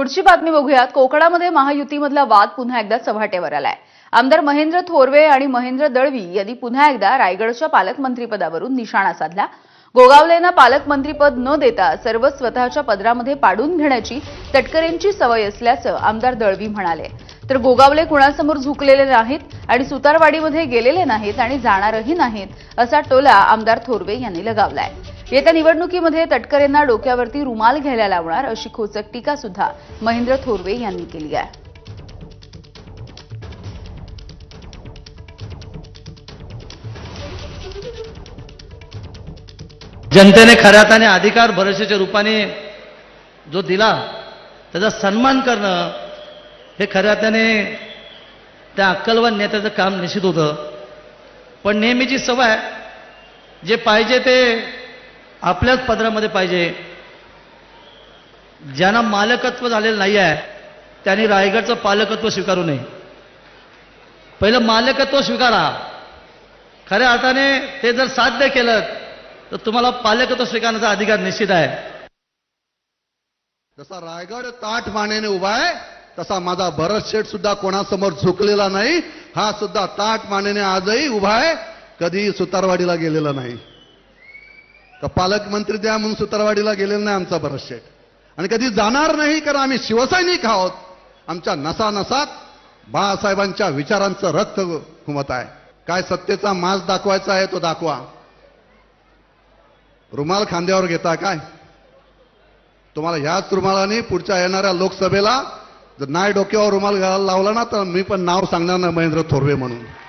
पुढची बातमी बघूयात. कोकणामध्ये महायुतीमधला वाद पुन्हा एकदा चव्हाटेवर आलाय. आमदार महेंद्र थोरवे आणि महेंद्र दळवी यांनी पुन्हा एकदा रायगडच्या पालकमंत्रीपदावरून निशाणा साधला. गोगावलेंना पालकमंत्रीपद न देता सर्व स्वतःच्या पदरामध्ये पाडून घेण्याची तटकरेंची सवय असल्याचं आमदार दळवी म्हणाले. तर गोगावले कुणासमोर झुकलेले नाहीत आणि सुतारवाडीमध्ये गेलेले नाहीत आणि जाणारही नाहीत असा टोला आमदार थोरवे यांनी लगावलाय. येत्या निवडणुकीमध्ये तटकरेंना डोक्यावरती रुमाल घ्यायला लावणार अशी खोचक टीका सुद्धा महेंद्र थोरवे यांनी केली आहे. जनतेने खऱ्या अर्थाने अधिकार भरोशाच्या रूपाने जो दिला त्याचा सन्मान करणं हे खऱ्या अर्थाने त्या अक्कलवान नेत्याचं काम निश्चित होतं. पण नेहमीची सवय जे पाहिजे ते आपल्याच पदरामध्ये पाहिजे. ज्यांना मालकत्व झालेलं नाही आहे त्यांनी रायगडचं पालकत्व स्वीकारू नये. पहिलं मालकत्व स्वीकारा. खऱ्या अर्थाने ते जर साध्य केलं तर तुम्हाला पालकत्व स्वीकारण्याचा अधिकार निश्चित आहे. जसा रायगड ताठ मानेने उभा आहे तसा माझा भरत शेठ सुद्धा कोणासमोर झुकलेला नाही. हा सुद्धा ताठ मानेने आजही उभा आहे कधी सुतारवाडीला गेलेला नाही. तर पालकमंत्री द्या म्हणून सुतारवाडीला गेलेला नाही आमचा भरत शेठ. आणि कधी जाणार नाही कारण आम्ही शिवसैनिक आहोत. आमच्या नसानसात बाळासाहेबांच्या विचारांचं रक्त घुमत आहे. काय सत्तेचा माज दाखवायचा आहे तो दाखवा. रुमाल खांद्यावर घेता काय? तुम्हाला ह्याच रुमालाने पुढच्या येणाऱ्या लोकसभेला जर नाही डोक्यावर रुमाल घालायला लावला ना तर मी पण नाव सांगणार ना महेंद्र थोरवे म्हणून.